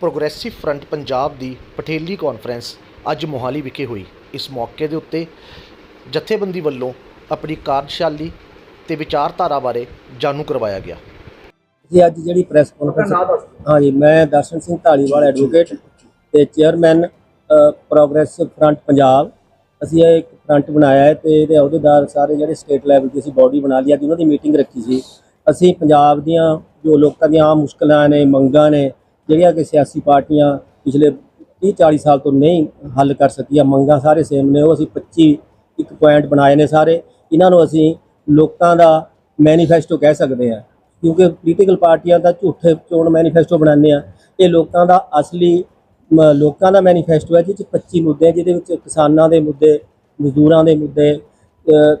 Progressive front Punjab ਦੀ ਪਠੇਲੀ conference ਅੱਜ ਮੋਹਾਲੀ ਵਿਖੇ ਹੋਈ। ਇਸ ਮੌਕੇ ਦੇ ਉੱਤੇ ਜਥੇਬੰਦੀ ਵੱਲੋਂ ਆਪਣੀ ਕਾਰਜਸ਼ਾਲੀ ਤੇ ਵਿਚਾਰਧਾਰਾ ਬਾਰੇ ਜਾਣੂ ਕਰਵਾਇਆ ਗਿਆ। ਜੀ ਅੱਜ ਜਿਹੜੀ ਪ੍ਰੈਸ ਕਾਨਫਰੰਸ ਹਾਂਜੀ ਮੈਂ ਦਰਸ਼ਨ ਸਿੰਘ ਢਾਲੀਵਾਲ ਐਡਵੋਕੇਟ ਤੇ ਚੇਅਰਮੈਨ ਪ੍ਰੋਗਰੈਸ ਫਰੰਟ ਪੰਜਾਬ। ਅਸੀਂ ਇਹ ਇੱਕ ਫਰੰਟ ਬਣਾਇਆ ਹੈ ਤੇ ਇਹਦੇ ਅਹੁਦੇਦਾਰ ਸਾਰੇ ਜਿਹੜੇ ਸਟੇਟ ਲੈਵਲ ਦੀ ਅਸੀਂ ਬਾਡੀ ਬਣਾ ਲਈ। ਅੱਜ ਉਹਨਾਂ ਦੀ ਮੀਟਿੰਗ ਰੱਖੀ ਸੀ। ਅਸੀਂ ਪੰਜਾਬ ਦੀਆਂ ਜੋ ਲੋਕਾਂ ਦੀਆਂ ਆਮ ਮੁਸ਼ਕਲਾਂ ਨੇ ਮੰਗਾਂ ਨੇ ਜਿਹੜੀਆਂ ਕਿ ਸਿਆਸੀ ਪਾਰਟੀਆਂ ਪਿਛਲੇ 30 40 ਸਾਲ ਤੋਂ ਨਹੀਂ ਹੱਲ ਕਰ ਸਕੀਆਂ, ਮੰਗਾਂ ਸਾਰੇ ਸੇਮ ਨੇ, ਉਹ ਅਸੀਂ 25 ਇੱਕ ਪੁਆਇੰਟ ਬਣਾਏ ਨੇ ਸਾਰੇ। ਇਹਨਾਂ ਨੂੰ ਅਸੀਂ ਲੋਕਾਂ ਦਾ ਮੈਨੀਫੈਸਟੋ ਕਹਿ ਸਕਦੇ ਹਾਂ, ਕਿਉਂਕਿ ਪੋਲੀਟੀਕਲ ਪਾਰਟੀਆਂ ਦਾ ਝੂਠੇ ਚੋਣ ਮੈਨੀਫੈਸਟੋ ਬਣਾਉਂਦੇ ਆ ਇਹ ਲੋਕਾਂ ਦਾ ਅਸਲੀ, ਮ- ਲੋਕਾਂ ਦਾ ਮੈਨੀਫੈਸਟੋ ਹੈ, ਜਿਹਦੇ 'ਚ 25 ਮੁੱਦੇ, ਜਿਹਦੇ ਵਿੱਚ ਕਿਸਾਨਾਂ ਦੇ ਮੁੱਦੇ, ਮਜ਼ਦੂਰਾਂ ਦੇ ਮੁੱਦੇ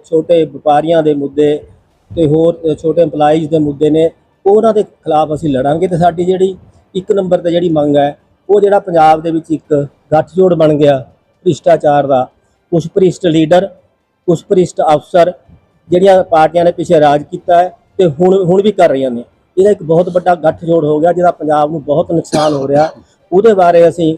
ਛੋਟੇ ਵਪਾਰੀਆਂ ਦੇ ਮੁੱਦੇ ਤੇ ਹੋਰ ਛੋਟੇ EMPLOYEES ਦੇ ਮੁੱਦੇ ਨੇ, ਉਹਨਾਂ ਦੇ ਖਿਲਾਫ ਅਸੀਂ ਲੜਾਂਗੇ ਤੇ ਸਾਡੀ ਜਿਹੜੀ ਇੱਕ ਨੰਬਰ ਤੇ ਜਿਹੜੀ ਮੰਗ ਹੈ, ਉਹ ਜਿਹੜਾ ਪੰਜਾਬ ਦੇ ਵਿੱਚ ਇੱਕ ਗੱਠਜੋੜ ਬਣ ਗਿਆ ਭ੍ਰਿਸ਼ਟਾਚਾਰ ਦਾ ਕੁਛ ਭ੍ਰਿਸ਼ਟ ਲੀਡਰ ਕੁਛ ਭ੍ਰਿਸ਼ਟ ਅਫਸਰ ਜਿਹੜੀਆਂ ਪਾਰਟੀਆਂ ਨੇ ਪਿੱਛੇ ਰਾਜ ਕੀਤਾ ਹੈ ਤੇ ਹੁਣ ਹੁਣ ਵੀ ਕਰ ਰਹੀਆਂ ਨੇ। ਇਹਦਾ ਇੱਕ ਬਹੁਤ ਵੱਡਾ ਗੱਠਜੋੜ ਹੋ ਗਿਆ ਜਿਹਦਾ ਪੰਜਾਬ ਨੂੰ ਬਹੁਤ ਨੁਕਸਾਨ ਹੋ ਰਿਹਾ। ਉਹਦੇ ਬਾਰੇ ਅਸੀਂ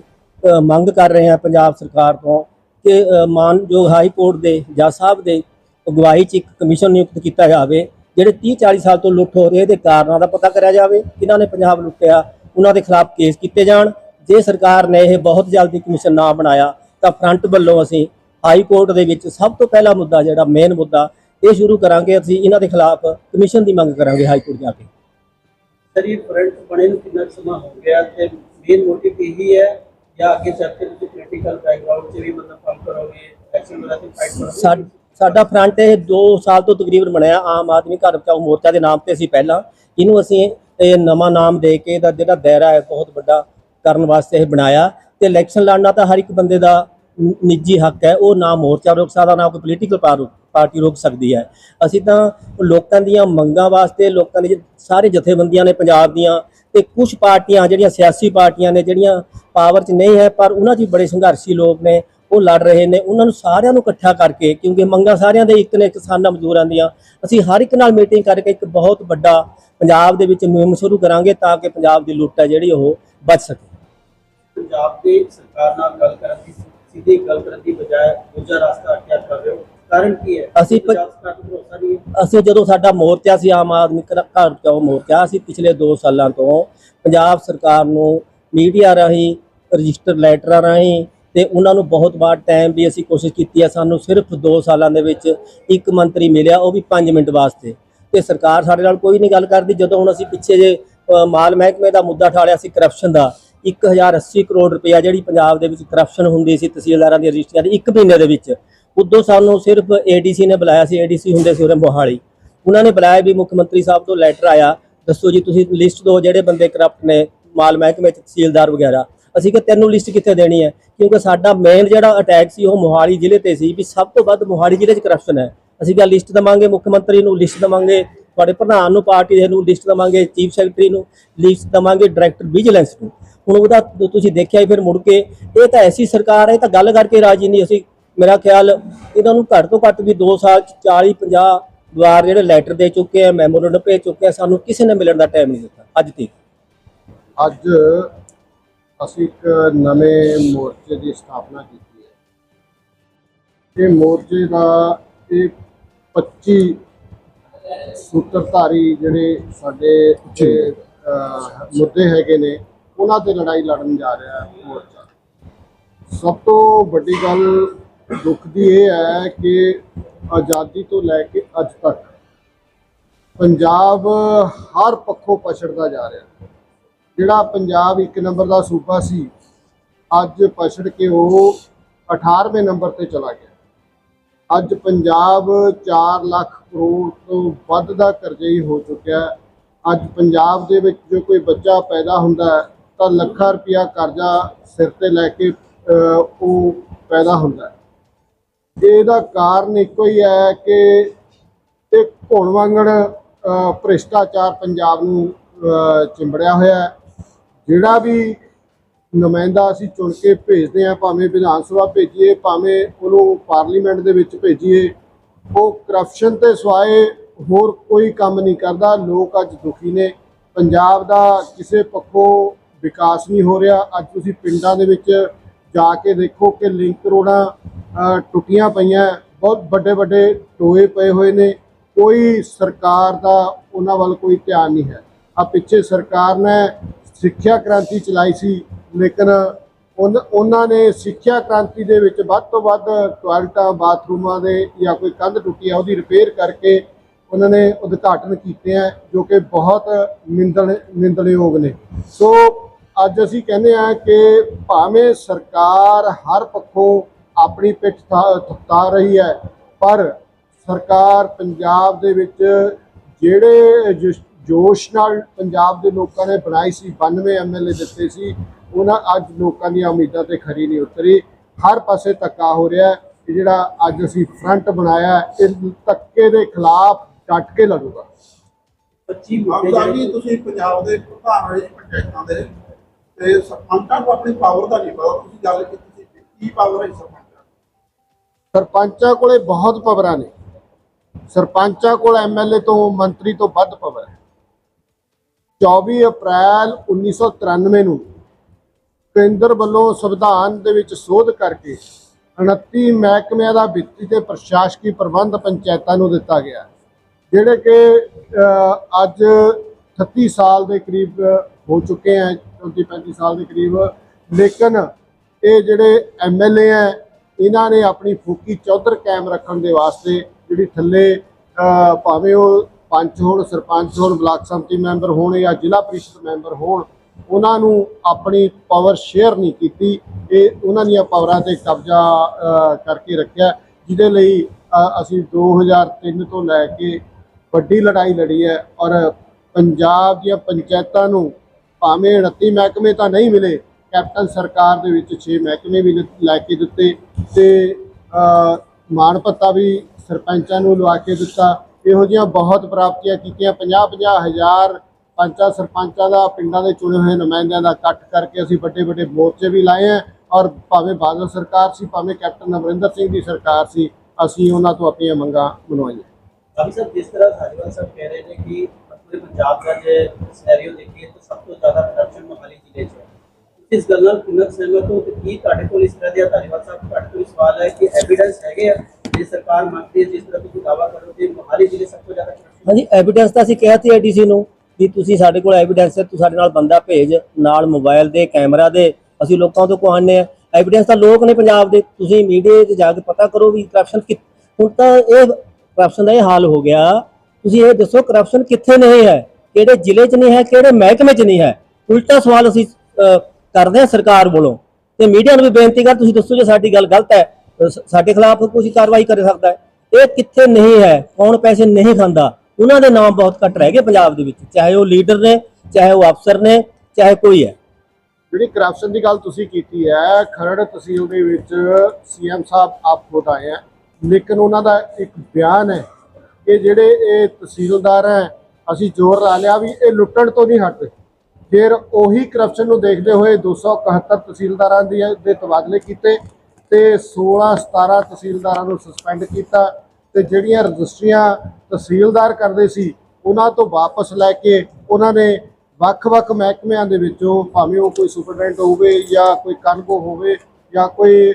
ਮੰਗ ਕਰ ਰਹੇ ਹਾਂ ਪੰਜਾਬ ਸਰਕਾਰ ਤੋਂ ਕਿ ਮਾਨਯੋਗ ਹਾਈ ਕੋਰਟ ਦੇ ਜੱਜ ਸਾਹਿਬ ਦੇ ਅਗਵਾਈ 'ਚ ਇੱਕ ਕਮਿਸ਼ਨ ਨਿਯੁਕਤ ਕੀਤਾ ਜਾਵੇ, ਜਿਹੜੇ 30 40 ਸਾਲ ਤੋਂ ਲੁੱਟ ਹੋ ਰਹੀ ਹੈ ਇਹਦੇ ਕਾਰਨਾਂ ਦਾ ਪਤਾ ਕਰਿਆ ਜਾਵੇ ਜਿਨ੍ਹਾਂ ਨੇ ਪੰਜਾਬ ਲੁੱਟਿਆ ਉਹਨਾਂ ਦੇ ਖਿਲਾਫ ਕੇਸ ਕੀਤੇ ਜਾਣ। ਜੇ ਸਰਕਾਰ ਨੇ ਇਹ ਬਹੁਤ ਜਲਦੀ ਕਮਿਸ਼ਨ ਨਾ ਬਣਾਇਆ ਤਾਂ ਫਰੰਟ ਵੱਲੋਂ ਅਸੀਂ ਹਾਈ ਕੋਰਟ ਦੇ ਵਿੱਚ ਸਭ ਤੋਂ ਪਹਿਲਾ ਮੁੱਦਾ ਜਿਹੜਾ ਮੇਨ ਮੁੱਦਾ ਇਹ ਸ਼ੁਰੂ ਕਰਾਂਗੇ। ਅਸੀਂ ਇਹਨਾਂ ਦੇ ਖਿਲਾਫ ਕਮਿਸ਼ਨ ਦੀ ਮੰਗ ਕਰਾਂਗੇ ਹਾਈ ਕੋਰਟ ਜਾ ਕੇ। ਸਰ ਇਹ ਫਰੰਟ ਬਣੇ ਨੂੰ ਕਿੰਨਾ ਸਮਾਂ ਹੋ ਗਿਆ ਤੇ ਮੇਨ ਮੋਟਿਵ ਇਹੀ ਹੈ ਜਾਂ ਅੱਗੇ ਚੱਲ ਕੇ ਤੁਸੀਂ ਪੋਲੀਟੀਕਲ ਬੈਕਗ੍ਰਾਉਂਡ 'ਚ ਵੀ ਮਤਲਬ ਕੰਮ ਕਰੋਗੇ ਐਕਸ਼ਨ ਵਗੈਰਾ ਤੇ ਫਾਈਟ ਕਰੋਗੇ? ਸਾਡਾ ਫਰੰਟ ਇਹ 2 ਸਾਲ ਤੋਂ ਤਕਰੀਬਨ ਬਣਿਆ। ਆਮ ਆਦਮੀ ਘਰ ਬਚਾਓ ਮੋਰਚਾ ਦੇ ਨਾਮ ਤੇ ਅਸੀਂ ਪਹਿਲਾਂ। ਇਹਨੂੰ ਅਸੀਂ ਇਹ ਨਵਾਂ ਨਾਮ ਦੇ ਕੇ ਇਹਦਾ ਜਿਹੜਾ ਦਾਇਰਾ ਹੈ ਬਹੁਤ ਵੱਡਾ ਕਰਨ ਵਾਸਤੇ ਇਹ ਬਣਾਇਆ। ਤੇ ਇਲੈਕਸ਼ਨ ਲੜਨਾ ਤਾਂ ਹਰ ਇੱਕ ਬੰਦੇ ਦਾ ਨਿੱਜੀ ਹੱਕ ਹੈ। ਉਹ ਨਾ ਮੋਰਚਾ ਰੋਕ ਸਕਦਾ, ਨਾ ਕੋਈ ਪੋਲੀਟੀਕਲ ਪਾਰਟੀ ਰੋਕ ਸਕਦੀ ਹੈ। ਅਸੀਂ ਤਾਂ ਲੋਕਾਂ ਦੀਆਂ ਮੰਗਾਂ ਵਾਸਤੇ, ਲੋਕਾਂ ਦੇ ਸਾਰੇ ਜਥੇਬੰਦੀਆਂ ਨੇ ਪੰਜਾਬ ਦੀਆਂ ਤੇ ਕੁਝ ਪਾਰਟੀਆਂ ਜਿਹੜੀਆਂ ਸਿਆਸੀ ਪਾਰਟੀਆਂ ਨੇ, ਜਿਹੜੀਆਂ ਪਾਵਰ 'ਚ ਨਹੀਂ ਹੈ, ਪਰ ਉਹਨਾਂ 'ਚ ਬੜੇ ਸੰਘਰਸ਼ੀ ਲੋਕ ਨੇ, ਉਹ ਲੜ ਰਹੇ ਨੇ। ਉਹਨਾਂ ਨੂੰ ਸਾਰਿਆਂ ਨੂੰ ਇਕੱਠਾ ਕਰਕੇ, ਕਿਉਂਕਿ ਮੰਗਾਂ ਸਾਰਿਆਂ ਦੇ ਇੱਕ ਨੇ ਕਿਸਾਨਾਂ ਮਜ਼ਦੂਰਾਂ ਦੀਆਂ। ਅਸੀਂ ਹਰ ਇੱਕ ਨਾਲ ਮੀਟਿੰਗ ਕਰਕੇ ਇੱਕ ਬਹੁਤ ਵੱਡਾ ਪੰਜਾਬ ਦੇ ਵਿੱਚ ਮੁਹਿੰਮ ਸ਼ੁਰੂ ਕਰਾਂਗੇ ਤਾਂ ਕਿ ਪੰਜਾਬ ਦੀ ਲੁੱਟ ਹੈ ਜਿਹੜੀ ਉਹ ਬਚ ਸਕੇ। ਪੰਜਾਬ ਦੇ ਸਰਕਾਰ ਨਾਲ ਗੱਲ ਕਰਨ ਦੀ ਸਿੱਧੀ ਗੱਲ ਕਰਨ ਦੀ ਬਜਾਏ ਦੂਜਾ ਰਸਤਾ ਅਖਤਿਆਰ ਕਰ ਰਹੇ ਹੋ। ਕਾਰਨ ਕੀ ਹੈ? ਅਸੀਂ ਅਸੀਂ ਜਦੋਂ ਸਾਡਾ ਮੋਰਚਾ ਸੀ ਆਮ ਆਦਮੀ ਘਰ ਬਚਾਓ ਮੋਰਚਾ ਅਸੀਂ ਪਿਛਲੇ 2 ਸਾਲਾਂ ਤੋਂ ਪੰਜਾਬ ਸਰਕਾਰ ਨੂੰ ਮੀਡੀਆ ਰਾਹੀਂ ਰਜਿਸਟਰ ਲੈਟਰਾਂ ਰਾਹੀਂ ਤੇ ਉਹਨਾਂ ਨੂੰ ਬਹੁਤ ਵਾਰ ਟਾਈਮ ਵੀ ਅਸੀਂ ਕੋਸ਼ਿਸ਼ ਕੀਤੀ ਹੈ ਸਾਨੂੰ ਸਿਰਫ 2 ਸਾਲਾਂ ਦੇ ਵਿੱਚ ਇੱਕ ਮੰਤਰੀ ਮਿਲਿਆ ਉਹ ਵੀ 5 ਮਿੰਟ ਵਾਸਤੇ। ਤੇ ਸਰਕਾਰ ਸਾਡੇ ਨਾਲ ਕੋਈ ਨਹੀਂ ਗੱਲ ਕਰਦੀ। ਜਦੋਂ ਹੁਣ ਅਸੀਂ ਪਿੱਛੇ ਜੇ ਮਾਲ ਮਹਿਕਮੇ ਦਾ ਮੁੱਦਾ ਠਾਲਿਆ ਸੀ ਕਰਪਸ਼ਨ ਦਾ 1080 ਕਰੋੜ ਰੁਪਇਆ ਜਿਹੜੀ ਪੰਜਾਬ ਦੇ ਵਿੱਚ ਕਰਪਸ਼ਨ ਹੁੰਦੀ ਸੀ, ਤਹਿਸੀਲਦਾਰਾਂ ਦੀ ਰਜਿਸਟਰੀਆਂ ਦੀ ਇੱਕ ਮਹੀਨੇ ਦੇ ਵਿੱਚ, ਉਦੋਂ ਸਾਨੂੰ ਸਿਰਫ ਏਡੀਸੀ ਨੇ ਬੁਲਾਇਆ ਸੀ। ਏਡੀਸੀ ਹੁੰਦੇ ਸੀ ਉਰੇ ਮੋਹਾਲੀ। ਉਹਨਾਂ ਨੇ ਬੁਲਾਇਆ ਵੀ ਮੁੱਖ ਮੰਤਰੀ ਸਾਹਿਬ ਤੋਂ ਲੈਟਰ ਆਇਆ। ਦੱਸੋ ਜੀ, ਤੁਸੀਂ ਲਿਸਟ ਦਿਓ ਜਿਹੜੇ ਬੰਦੇ ਕਰਪਟ ਨੇ, ਮਾਲ ਮਹਿਕਮੇ ਚ ਤਹਿਸੀਲਦਾਰ ਵਗੈਰਾ। ਅਸੀਂ ਕਿ ਤੈਨੂੰ ਲਿਸਟ ਕਿੱਥੇ ਦੇਣੀ ਹੈ? ਕਿਉਂਕਿ ਸਾਡਾ ਮੇਨ ਜਿਹੜਾ ਅਟੈਕ ਸੀ, ਉਹ ਮੋਹਾਲੀ ਜ਼ਿਲ੍ਹੇ ਤੇ ਸੀ ਵੀ ਸਭ ਤੋਂ ਵੱਧ ਮੋਹਾਲੀ ਜ਼ਿਲ੍ਹੇ 'ਚ ਕਰਪਸ਼ਨ ਹੈ। ਅਸੀਂ ਕਿਹਾ ਲਿਸਟ ਦਵਾਂਗੇ, ਮੁੱਖ ਮੰਤਰੀ ਨੂੰ ਲਿਸਟ ਦਵਾਂਗੇ, ਤੁਹਾਡੇ ਪ੍ਰਧਾਨ ਨੂੰ, ਪਾਰਟੀ ਦੇ ਨੂੰ ਲਿਸਟ ਦਵਾਂਗੇ, ਚੀਫ ਸੈਕਟਰੀ ਨੂੰ ਲਿਸਟ ਦਵਾਂਗੇ, ਡਾਇਰੈਕਟਰ ਵਿਜੀਲੈਂਸ ਨੂੰ। ਹੁਣ ਉਹਦਾ ਤੁਸੀਂ ਦੇਖਿਆ ਫਿਰ ਮੁੜ ਕੇ, ਇਹ ਤਾਂ ਐਸੀ ਸਰਕਾਰ ਹੈ ਤਾਂ ਗੱਲ ਕਰਕੇ ਰਾਜੀ ਨਹੀਂ। ਅਸੀਂ, ਮੇਰਾ ਖਿਆਲ ਇਹਨਾਂ ਨੂੰ ਘੱਟ ਤੋਂ ਘੱਟ ਵੀ 2 ਸਾਲ 'ਚ 40 50 ਵਾਰ ਜਿਹੜੇ ਲੈਟਰ ਦੇ ਚੁੱਕੇ ਆ, ਮੈਮੋਰੰਡਮ ਭੇਜ ਚੁੱਕੇ ਆ, ਸਾਨੂੰ ਕਿਸੇ ਨੇ ਮਿਲਣ ਦਾ ਟਾਈਮ ਨਹੀਂ ਦਿੱਤਾ, ਅੱਜ ਤੱਕ। ਅੱਜ ਅਸੀਂ ਇੱਕ ਨਵੇਂ ਮੋਰਚੇ ਦੀ ਸਥਾਪਨਾ ਕੀਤੀ ਹੈ। ਇਹ ਮੋਰਚੇ ਦਾ ਇਹ 25 ਸੂਤਰਧਾਰੀ ਜਿਹੜੇ ਸਾਡੇ ਉੱਤੇ ਅਹ, ਮੁੱਦੇ ਹੈਗੇ ਨੇ ਉਹਨਾਂ ਤੇ ਲੜਾਈ ਲੜਨ ਜਾ ਰਿਹਾ ਹੈ ਮੋਰਚਾ। ਸਭ ਤੋਂ ਵੱਡੀ ਗੱਲ ਦੁੱਖ ਦੀ ਇਹ ਹੈ ਕਿ ਆਜ਼ਾਦੀ ਤੋਂ ਲੈ ਕੇ ਅੱਜ ਤੱਕ ਪੰਜਾਬ ਹਰ ਪੱਖੋਂ ਪਛੜਦਾ ਜਾ ਰਿਹਾ ਹੈ। ਜਿਹੜਾ ਪੰਜਾਬ ਇੱਕ ਨੰਬਰ ਦਾ ਸੂਬਾ ਸੀ ਅੱਜ ਪਛੜ ਕੇ ਉਹ 18ਵੇਂ ਨੰਬਰ ਤੇ ਚਲਾ ਗਿਆ। ਅੱਜ ਪੰਜਾਬ 4 ਲੱਖ ਕਰੋੜ ਤੋਂ ਵੱਧ ਦਾ ਕਰਜ਼ਈ ਹੋ ਚੁੱਕਿਆ ਹੈ। ਅੱਜ ਪੰਜਾਬ ਦੇ ਵਿੱਚ ਜੋ ਕੋਈ ਬੱਚਾ ਪੈਦਾ ਹੁੰਦਾ ਤਾਂ ਲੱਖਾਂ ਰੁਪਇਆ ਕਰਜ਼ਾ ਸਿਰ ਤੇ ਲੈ ਕੇ ਉਹ ਪੈਦਾ ਹੁੰਦਾ ਇਹਦਾ ਕਾਰਨ ਇੱਕੋ ਹੀ ਹੈ ਕਿ ਇਹ ਘੁਣ ਵਾਂਗਣ ਭ੍ਰਿਸ਼ਟਾਚਾਰ ਪੰਜਾਬ ਨੂੰ ਚਿੰਬੜਿਆ ਹੋਇਆ ਹੈ। ਜਿਹੜਾ ਵੀ ਨੁਮਾਇੰਦਾ ਅਸੀਂ ਚੁਣ ਕੇ ਭੇਜਦੇ ਹਾਂ, ਭਾਵੇਂ ਵਿਧਾਨ ਸਭਾ ਭੇਜੀਏ, ਭਾਵੇਂ ਉਹਨੂੰ ਪਾਰਲੀਮੈਂਟ ਦੇ ਵਿੱਚ ਭੇਜੀਏ, ਉਹ ਕਰਪਸ਼ਨ ਤੇ ਸਵਾਏ, ਹੋਰ ਕੋਈ ਕੰਮ ਨਹੀਂ ਕਰਦਾ। ਲੋਕ ਅੱਜ ਦੁਖੀ ਨੇ। ਪੰਜਾਬ ਦਾ ਕਿਸੇ ਪੱਖੋਂ ਵਿਕਾਸ ਨਹੀਂ ਹੋ ਰਿਹਾ। ਅੱਜ ਤੁਸੀਂ ਪਿੰਡਾਂ ਦੇ ਵਿੱਚ ਜਾ ਕੇ ਦੇਖੋ ਕਿ ਲਿੰਕ ਰੋਡਾਂ ਟੁੱਟੀਆਂ ਪਈਆਂ। ਬਹੁਤ ਵੱਡੇ ਵੱਡੇ ਟੋਏ ਪਏ ਹੋਏ ਨੇ। ਕੋਈ ਸਰਕਾਰ ਦਾ ਉਹਨਾਂ ਵੱਲ ਕੋਈ ਧਿਆਨ ਨਹੀਂ ਹੈ। ਆ ਪਿੱਛੇ ਸਰਕਾਰ ਨੇ ਸਿੱਖਿਆ ਕ੍ਰਾਂਤੀ ਚਲਾਈ ਸੀ। ਲੇਕਿਨ ਉਨ- ਉਹਨਾਂ ਨੇ ਸਿੱਖਿਆ ਕ੍ਰਾਂਤੀ ਦੇ ਵਿੱਚ ਵੱਧ ਤੋਂ ਵੱਧ ਟਾਇਲਟਾਂ ਬਾਥਰੂਮਾਂ ਦੇ ਜਾਂ ਕੋਈ ਕੰਧ ਟੁੱਟੀ ਆ, ਉਹਦੀ ਰਿਪੇਅਰ ਕਰਕੇ ਉਹਨਾਂ ਨੇ ਉਦਘਾਟਨ ਕੀਤੇ ਆ, ਜੋ ਕਿ ਬਹੁਤ ਨਿੰਦਣ, ਨਿੰਦਣਯੋਗ ਨੇ। ਸੋ ਅੱਜ ਅਸੀਂ ਕਹਿੰਦੇ ਆ ਕਿ ਭਾਵੇਂ ਸਰਕਾਰ ਹਰ ਪੱਖੋਂ ਆਪਣੀ ਪਿੱਠ ਥਾ- ਰਹੀ ਹੈ, ਪਰ ਸਰਕਾਰ ਪੰਜਾਬ ਦੇ ਵਿੱਚ ਜਿਹੜੇ ਜੋਸ਼- ਨਾਲ ਪੰਜਾਬ ਦੇ ਲੋਕਾਂ ਨੇ ਬਣਾਈ ਸੀ 92 ਐਮਐਲਏ ਦਿੱਤੇ ਸੀ। ਉਹਨਾਂ ਅੱਜ ਲੋਕਾਂ ਦੀਆਂ ਉਮੀਦਾਂ ਤੇ ਖਰੀ ਨਹੀਂ ਉਤਰੀ। ਹਰ ਪਾਸੇ ਧੱਕਾ ਹੋ ਰਿਹਾ ਹੈ ਕਿ ਜਿਹੜਾ ਅੱਜ ਅਸੀਂ ਫਰੰਟ ਬਣਾਇਆ ਹੈ, ਇਸ ਧੱਕੇ ਦੇ ਖਿਲਾਫ ਡਟ ਕੇ ਲੜੂਗਾ। 25 ਆਪ ਮੁੱਦੇ ਸਾਹਿਬ ਜੀ ਜਿਹੜੇ ਤੁਸੀਂ ਪੰਜਾਬ ਦੇ ਪ੍ਰਧਾਨ ਰਹੇ ਜੀ ਪੰਚਾਇਤਾਂ ਦੇ। ਤੇ ਸਰਪੰਚਾਂ ਨੂੰ ਆਪਣੀ ਪਾਵਰ ਦਾ ਨਹੀਂ ਪਤਾ। ਤੁਸੀਂ ਗੱਲ ਕੀਤੀ ਸੀ ਕੀ ਪਾਵਰ ਹੈ ਸਰਪੰਚਾਂ ਦੀ? ਸਰਪੰਚਾਂ ਕੋਲੇ ਬਹੁਤ ਪਵਰਾਂ ਨੇ। ਸਰਪੰਚਾਂ ਕੋਲ ਐਮਐਲਏ ਤੋਂ ਮੰਤਰੀ ਤੋਂ ਵੱਧ ਪਵਰ ਹੈ। 24 ਅਪ੍ਰੈਲ 1993 ਨੂੰ ਕੇਂਦਰ ਵੱਲੋਂ ਸੰਵਿਧਾਨ ਦੇ ਵਿੱਚ ਸੋਧ ਕਰਕੇ 29 ਮਹਿਕਮਿਆਂ ਦਾ ਵਿੱਤੀ ਤੇ ਪ੍ਰਸ਼ਾਸਕੀ ਪ੍ਰਬੰਧ ਪੰਚਾਇਤਾਂ ਨੂੰ ਦਿੱਤਾ ਗਿਆ। ਜਿਹੜੇ ਕਿ ਅੱਜ 38 ਸਾਲ ਦੇ ਕਰੀਬ ਹੋ ਚੁੱਕੇ ਹੈ 34 35 ਸਾਲ ਦੇ ਕਰੀਬ। ਲੇਕਿਨ ਇਹ ਜਿਹੜੇ ਐਮਐਲਏ ਹੈ ਇਹਨਾਂ ਨੇ ਆਪਣੀ ਫੂਕੀ ਚੌਧਰ ਕਾਇਮ ਰੱਖਣ ਦੇ ਵਾਸਤੇ ਜਿਹੜੀ ਥੱਲੇ ਭਾਵੇਂ ਉਹ ਪੰਚ ਹੋਣ ਸਰਪੰਚ ਹੋਣ ਬਲਾਕ ਸੰਮਤੀ ਮੈਂਬਰ ਹੋਣ ਜਾਂ ਜ਼ਿਲ੍ਹਾ ਪ੍ਰੀਸ਼ਦ ਮੈਂਬਰ ਹੋਣ ਉਹਨਾਂ ਨੂੰ ਆਪਣੀ ਪਾਵਰ ਸ਼ੇਅਰ ਨਹੀਂ ਕੀਤੀ। ਇਹ ਉਹਨਾਂ ਦੀਆਂ ਪਾਵਰਾਂ ਤੇ ਕਬਜ਼ਾ ਕਰਕੇ ਰੱਖਿਆ। ਜਿਹਦੇ ਲਈ ਅ, ਅਸੀਂ 2003 ਤੋਂ ਲੈ ਕੇ ਵੱਡੀ ਲੜਾਈ ਲੜੀ ਹੈ ਔਰ ਪੰਜਾਬ ਦੀਆਂ ਪੰਚਾਇਤਾਂ ਨੂੰ ਭਾਵੇਂ 29 ਮਹਿਕਮੇ ਤਾਂ ਨਹੀਂ ਮਿਲੇ ਕੈਪਟਨ ਸਰਕਾਰ ਦੇ ਵਿੱਚ 6 ਮਹਿਕਮੇ ਵੀ ਲੈ ਕੇ ਦਿੱਤੇ ਤੇ ਮਾਣ ਭੱਤਾ ਵੀ ਸਰਪੰਚਾਂ ਨੂੰ ਲਵਾ ਕੇ ਦਿੱਤਾ। ਇਹੋ ਜਿਹੀਆਂ ਬਹੁਤ ਪ੍ਰਾਪਤੀਆਂ ਕੀਤੀਆਂ। 50 50 ਹਜ਼ਾਰ ਪੰਚਾਂ, ਸਰਪੰਚਾਂ ਦਾ, ਪਿੰਡਾਂ ਦੇ ਚੁਣੇ ਹੋਏ ਨੁਮਾਇੰਦਿਆਂ ਦਾ ਇਕੱਠ ਕਰਕੇ ਅਸੀਂ ਵੱਡੇ ਵੱਡੇ ਮੋਰਚੇ ਵੀ ਲਾਏ ਆ ਔਰ ਭਾਵੇਂ ਬਾਦਲ ਸਰਕਾਰ ਸੀ, ਭਾਵੇਂ ਕੈਪਟਨ ਅਮਰਿੰਦਰ ਸਿੰਘ ਦੀ ਸਰਕਾਰ ਸੀ, ਅਸੀਂ ਉਹਨਾਂ ਤੋਂ ਆਪਣੀਆਂ ਮੰਗਾਂ ਬਣਵਾਈਆਂ। ਅਭੀ ਸਰ ਜਿਸ ਤਰ੍ਹਾਂ ਧਾਲੀਵਾਲ ਸਾਹਿਬ ਕਹਿ ਰਹੇ ਨੇ ਕਿ ਪੂਰੇ ਪੰਜਾਬ ਦਾ ਜੇ ਸਿਨੈਰੀਓ ਦੇਖੀਏ ਤਾਂ ਸਭ ਤੋਂ ਜ਼ਿਆਦਾ ਕਰਪਸ਼ਨ ਮੋਹਾਲੀ ਜ਼ਿਲ੍ਹੇ 'ਚ ਹੈ। ਇਸ ਗੱਲ ਨਾਲ ਕਿੰਨਾ ਸਹਿਮਤ ਹੋ ਤੇ ਤੁਹਾਡੇ ਕੋਲ ਇਸ ਤਰ੍ਹਾਂ ਦੇ ਧਾਲੀਵਾਲ ਸਾਹਿਬ, ਤੁਹਾਡੇ ਕੋਲ ਸਵਾਲ ਹੈ ਕਿ ਐਵੀਡੈਂਸ ਹੈਗੇ ਆ? ਜੇ ਸਰਕਾਰ ਮੰਗਦੀ ਹੈ, ਜਿਸ ਤਰ੍ਹਾਂ ਤੁਸੀਂ ਦਾਅਵਾ ਕਰੋ ਮੋਹਾਲੀ ਜ਼ਿਲ੍ਹੇ ਸਭ ਤੋਂ ਜ਼ਿਆਦਾ ਹਾਂਜੀ ਐਵੀਡੈਂਸ ਤਾਂ ਅਸੀਂ ਕਿਹਾ ਸੀ ਏਡੀਸੀ ਨੂੰ ਕਿ ਤੁਸੀਂ ਸਾਡੇ ਕੋਲ ਐਵੀਡੈਂਸ ਹੈ, ਤੂੰ ਸਾਡੇ ਨਾਲ ਬੰਦਾ ਭੇਜ, ਨਾਲ ਮੋਬਾਈਲ ਦੇ ਕੈਮਰਾ ਦੇ, ਅਸੀਂ ਲੋਕਾਂ ਤੋਂ ਕਹਾਣੇ ਆ ਐਵੀਡੈਂਸ ਤਾਂ ਲੋਕ ਨੇ ਪੰਜਾਬ ਦੇ, ਤੁਸੀਂ ਮੀਡੀਆ 'ਚ ਜਾ ਕੇ ਪਤਾ ਕਰੋ ਵੀ ਕਰਪਸ਼ਨ ਕਿ ਹੁਣ ਤਾਂ ਇਹ ਕਰਪਸ਼ਨ ਦਾ ਇਹ ਹਾਲ ਹੋ ਗਿਆ। ਤੁਸੀਂ ਇਹ ਦੱਸੋ ਕਰਪਸ਼ਨ ਕਿੱਥੇ ਨਹੀਂ ਹੈ, ਕਿਹੜੇ ਜ਼ਿਲ੍ਹੇ 'ਚ ਨਹੀਂ ਹੈ, ਕਿਹੜੇ ਮਹਿਕਮੇ 'ਚ ਨਹੀਂ ਹੈ। ਉਲਟਾ ਸਵਾਲ ਅਸੀਂ ਕਰਦੇ ਹਾਂ ਸਰਕਾਰ ਵੱਲੋਂ। ਤੇ ਮੀਡੀਆ ਨੂੰ ਵੀ ਬੇਨਤੀ ਕਰ, ਤੁਸੀਂ ਦੱਸੋ ਜੇ ਸਾਡੀ ਗੱਲ ਗਲਤ ਹੈ ਸਾਡੇ ਖਿਲਾਫ ਕੋਈ ਕਾਰਵਾਈ ਕਰ ਸਕਦਾ ਹੈ। ਇਹ ਕਿੱਥੇ ਨਹੀਂ ਹੈ, ਕੌਣ ਪੈਸੇ ਨਹੀਂ ਖਾਂਦਾ, ਉਹਨਾਂ ਦੇ ਨਾਮ ਬਹੁਤ ਘੱਟ ਰਹਿ ਗਏ ਪੰਜਾਬ ਦੇ ਵਿੱਚ। ਚਾਹੇ ਉਹ ਲੀਡਰ ਨੇ, ਚਾਹੇ ਉਹ ਅਫਸਰ ਨੇ, ਚਾਹੇ ਕੋਈ ਹੈ। ਜਿਹੜੀ ਕਰਪਸ਼ਨ ਦੀ ਗੱਲ ਤੁਸੀਂ ਕੀਤੀ ਹੈ, ਖਰੜ ਤਹਿਸੀਲ ਦੇ ਵਿੱਚ ਸੀਐਮ ਸਾਹਿਬ ਆਪ ਖੁਦ ਆਏ ਹੈ। ਲੇਕਿਨ ਉਹਨਾਂ ਦਾ ਇੱਕ ਬਿਆਨ ਹੈ ਕਿ ਜਿਹੜੇ ਇਹ ਤਹਿਸੀਲਦਾਰ ਹੈ, ਅਸੀਂ ਜ਼ੋਰ ਲਾ ਲਿਆ ਵੀ ਇਹ ਲੁੱਟਣ ਤੋਂ ਨਹੀਂ ਹਟਦੇ। ਫਿਰ ਉਹੀ ਕਰਪਸ਼ਨ ਨੂੰ ਦੇਖਦੇ ਹੋਏ 271 ਤਹਿਸੀਲਦਾਰਾਂ ਦੀ ਦੇ ਤਬਾਦਲੇ ਕੀਤੇ। ਤੇ 16 17 ਤਹਿਸੀਲਦਾਰਾਂ ਨੂੰ ਸਸਪੈਂਡ ਕੀਤਾ ਤੇ ਜਿਹੜੀਆਂ ਰਜਿਸਟਰੀਆਂ ਤਹਿਸੀਲਦਾਰ ਕਰਦੇ ਸੀ, ਉਹਨਾਂ ਤੋਂ ਵਾਪਸ ਲੈ ਕੇ ਉਹਨਾਂ ਨੇ ਵੱਖ-ਵੱਖ ਮਹਿਕਮਿਆਂ ਦੇ ਵਿੱਚੋਂ ਭਾਵੇਂ ਉਹ ਕੋਈ ਸੁਪਰਡੈਂਟ ਹੋਵੇ ਜਾਂ ਕੋਈ ਕਾਨਗੋ ਹੋਵੇ ਜਾਂ ਕੋਈ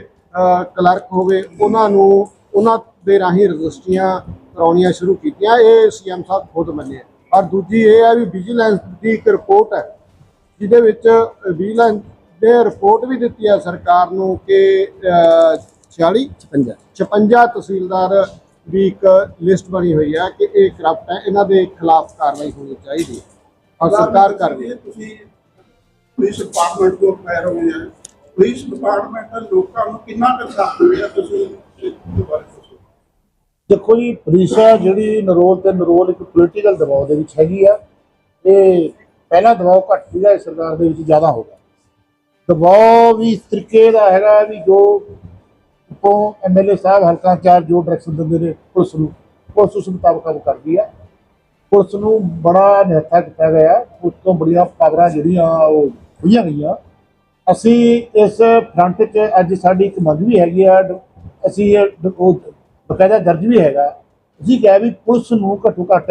ਕਲਰਕ ਹੋਵੇ, ਉਹਨਾਂ ਨੂੰ, ਉਹਨਾਂ ਦੇ ਰਾਹੀਂ ਰਜਿਸਟਰੀਆਂ ਕਰਾਉਣੀਆਂ ਸ਼ੁਰੂ ਕੀਤੀਆਂ, ਇਹ ਸੀਐਮ ਸਾਹਿਬ ਖੁਦ ਮੰਨੇ ਔਰ ਦੂਜੀ ਇਹ ਹੈ ਵੀ ਵਿਜੀਲੈਂਸ ਦੀ ਇੱਕ ਰਿਪੋਰਟ ਹੈ, ਜਿਹਦੇ ਵਿੱਚ ਵਿਜੀਲੈਂਸ ਨੇ ਰਿਪੋਰਟ ਵੀ ਦਿੱਤੀ ਹੈ ਸਰਕਾਰ ਨੂੰ ਕਿ ਅ, 46 56 56 ਤਹਿਸੀਲਦਾਰ ਦੀ ਇੱਕ ਲਿਸਟ ਬਣੀ ਹੋਈ ਹੈ ਕਿ ਇਹ ਕਰਪਟ ਹੈ ਇਹਨਾਂ ਦੇ ਖਿਲਾਫ ਕਾਰਵਾਈ ਹੋਣੀ ਚਾਹੀਦੀ ਹੈ। ਔਰ ਸਰਕਾਰ ਕਰ ਰਹੀ ਹੈ। ਤੁਸੀਂ ਪੁਲਿਸ ਡਿਪਾਰਟਮੈਂਟ ਤੋਂ ਫਾਇਰ ਹੋਏ ਆ। ਪੁਲਿਸ ਡਿਪਾਰਟਮੈਂਟ ਲੋਕਾਂ ਨੂੰ ਕਿੰਨਾ ਕੁ ਸਾਥ ਦਿੰਦਾ ਤੁਸੀਂ ਇਸ ਬਾਰੇ ਦੱਸੋ। ਦੇਖੋ ਜੀ ਪੁਲਿਸ ਜਿਹੜੀ ਨਰੋਲ ਤੇ ਨਰੋਲ ਇੱਕ ਪੋਲੀਟੀਕਲ ਦਬਾਅ ਦੇ ਵਿੱਚ ਹੈਗੀ ਆ ਇਹ ਪਹਿਲਾਂ ਦਬਾਅ ਘੱਟ ਸੀਗਾ ਇਸ ਸਰਕਾਰ ਦੇ ਵਿੱਚ ਜ਼ਿਆਦਾ ਹੋ ਗਿਆ। ਦਬਾਅ ਵੀ ਇਸ ਤਰੀਕੇ ਦਾ ਹੈਗਾ ਵੀ ਜੋ ਉੱਪਰੋਂ ਐਮਐਲਏ ਸਾਹਿਬ ਹਲਕਾ ਚਾਰ ਜੋ ਡਾਇਰੈਕਸ਼ਨ ਦਿੰਦੇ ਨੇ, ਪੁਲਿਸ ਨੂੰ, ਪੁਲਿਸ ਉਸ ਮੁਤਾਬਕ ਕੰਮ ਕਰਦੀ ਆ ਪੁਲਿਸ ਨੂੰ ਬੜਾ ਨਿਹੱਥਾ ਕੀਤਾ ਗਿਆ ਉਸ ਤੋਂ ਬੜੀਆਂ ਪਾਵਰਾਂ ਜਿਹੜੀਆਂ ਉਹ ਹੋਈਆਂ ਗਈਆਂ। ਅਸੀਂ ਇਸ ਫਰੰਟ 'ਚ ਅੱਜ ਸਾਡੀ ਇੱਕ ਮੰਗ ਵੀ ਹੈਗੀ ਆ, ਅਸੀਂ ਡ- ਉਹ ਬਕਾਇਦਾ ਦਰਜ ਵੀ ਹੈਗਾ। ਜੀ ਕਿਹਾ ਵੀ ਪੁਲਿਸ ਨੂੰ ਘੱਟੋ ਘੱਟ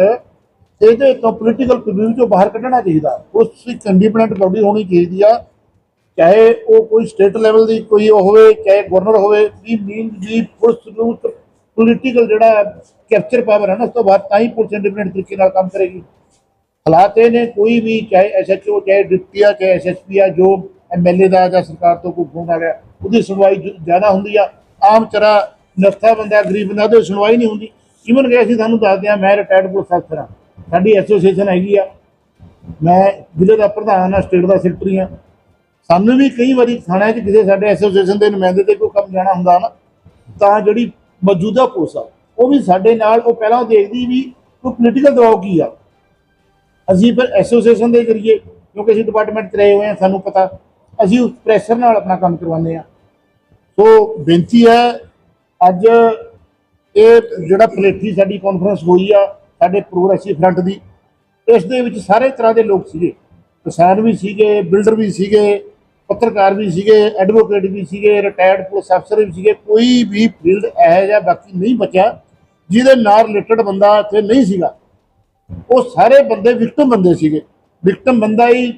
ਇਹਦੇ ਤੋਂ ਪੋਲੀਟੀਕਲ ਕਮਿਊਨਿਟੀ ਤੋਂ ਬਾਹਰ ਕੱਢਣਾ ਚਾਹੀਦਾ। ਉਸ ਇੱਕ ਇੰਡੀਪੈਂਡੈਂਟ ਬਾਡੀ ਹੋਣੀ ਚਾਹੀਦੀ ਆ। ਚਾਹੇ ਉਹ ਕੋਈ ਸਟੇਟ ਲੈਵਲ ਦੀ ਕੋਈ ਉਹ ਹੋਵੇ, ਚਾਹੇ ਗਵਰਨਰ ਹੋਵੇ, ਵੀ ਮੀਨ ਦੀ ਪੁਲਿਸ ਨੂੰ ਪੋਲੀਟੀਕਲ ਜਿਹੜਾ ਕੈਪਚਰ ਪਾਵਰ ਹੈ ਨਾ, ਉਸ ਤੋਂ ਬਾਅਦ ਤਾਂ ਹੀ ਪੁਲਿਸ ਇੰਡੀਪੈਂਡੈਂਟ ਤਰੀਕੇ ਨਾਲ ਕੰਮ ਕਰੇਗੀ। ਹਾਲਾਤ ਇਹ ਨੇ, ਕੋਈ ਵੀ ਚਾਹੇ ਐਸਐਚਓ ਚਾਹੇ ਡਿਪਟੀ ਆ, ਚਾਹੇ ਐਸਐਸਪੀ ਆ, ਜੋ ਐਮਐਲਏ ਦਾ ਜਾਂ ਸਰਕਾਰ ਤੋਂ ਕੋਈ ਫੋਨ ਆ ਗਿਆ ਉਹਦੀ ਸੁਣਵਾਈ ਜ- ਜ਼ਿਆਦਾ ਹੁੰਦੀ ਆ। ਆਮ ਚਰਾ ਨਫਤਾ ਬੰਦਾ, ਗਰੀਬ ਬੰਦਾ, ਉਹਦੀ ਸੁਣਵਾਈ ਨਹੀਂ ਹੁੰਦੀ। ਇਵਨ ਕਿ ਅਸੀਂ ਤੁਹਾਨੂੰ ਦੱਸਦੇ ਆ ਮੈਂ ਰਿਟਾਇਰਡ ਪੁਲਿਸ ਅਫਸਰ ਹਾਂ। ਸਾਡੀ ਐਸੋਸੀਏਸ਼ਨ ਹੈਗੀ ਆ। ਮੈਂ ਜ਼ਿਲ੍ਹੇ ਦਾ ਪ੍ਰਧਾਨ ਆ ਸਟੇਟ ਦਾ ਸੈਕਟਰੀ ਆ ਸਾਨੂੰ ਵੀ ਕਈ ਵਾਰੀ ਥਾਣਿਆਂ 'ਚ ਕਿਸੇ ਸਾਡੇ ਐਸੋਸੀਏਸ਼ਨ ਦੇ ਨੁਮਾਇੰਦੇ ਤੇ ਕੋਈ ਕੰਮ ਜਾਣਾ ਹੁੰਦਾ ਨਾ, ਤਾਂ ਜਿਹੜੀ ਮੌਜੂਦਾ ਪੁਲਿਸ ਆ, ਉਹ ਵੀ ਸਾਡੇ ਨਾਲ, ਉਹ ਪਹਿਲਾਂ ਦੇਖਦੀ ਵੀ ਕੋਈ ਪੋਲੀਟੀਕਲ ਦਬਾਅ ਕੀ ਆ। ਅਸੀਂ ਫਿਰ ਐਸੋਸੀਏਸ਼ਨ ਦੇ ਜ਼ਰੀਏ, ਕਿਉਂਕਿ ਅਸੀਂ ਡਿਪਾਰਟਮੈਂਟ 'ਚ ਰਹੇ ਹੋਏ ਹਾਂ, ਸਾਨੂੰ ਪਤਾ, ਅਸੀਂ ਉਸ ਪ੍ਰੈਸ਼ਰ ਨਾਲ ਆਪਣਾ ਕੰਮ ਕਰਵਾਉਂਦੇ ਆ ਸੋ ਬੇਨਤੀ ਹੈ, ਅੱਜ ਇਹ ਜਿਹੜਾ ਪਲੇਠੀ ਸਾਡੀ ਕਾਨਫਰੰਸ ਹੋਈ ਆ, ਸਾਡੇ ਪ੍ਰੋਗਰੈਸਿਵ ਫਰੰਟ ਦੀ, ਇਸ ਦੇ ਵਿੱਚ ਸਾਰੇ ਤਰ੍ਹਾਂ ਦੇ ਲੋਕ ਸੀਗੇ। ਕਿਸਾਨ ਵੀ ਸੀਗੇ ਬਿਲਡਰ ਵੀ ਸੀਗੇ ਪੱਤਰਕਾਰ ਵੀ ਸੀਗੇ ਐਡਵੋਕੇਟ ਵੀ ਸੀਗੇ ਰਿਟਾਇਰਡ ਪੁਲਿਸ ਅਫਸਰ ਵੀ ਸੀਗੇ, ਕੋਈ ਵੀ ਫੀਲਡ ਇਹੋ ਜਿਹਾ ਬਾਕੀ ਨਹੀਂ ਬਚਿਆ, ਜਿਹਦੇ ਨਾਲ ਰਿਲੇਟਡ ਬੰਦਾ ਇੱਥੇ ਨਹੀਂ ਸੀਗਾ। ਉਹ ਸਾਰੇ ਬੰਦੇ ਵਿਕਟਮ ਬੰਦੇ ਸੀਗੇ। ਵਿਕਟਮ ਬੰਦਾ ਹੀ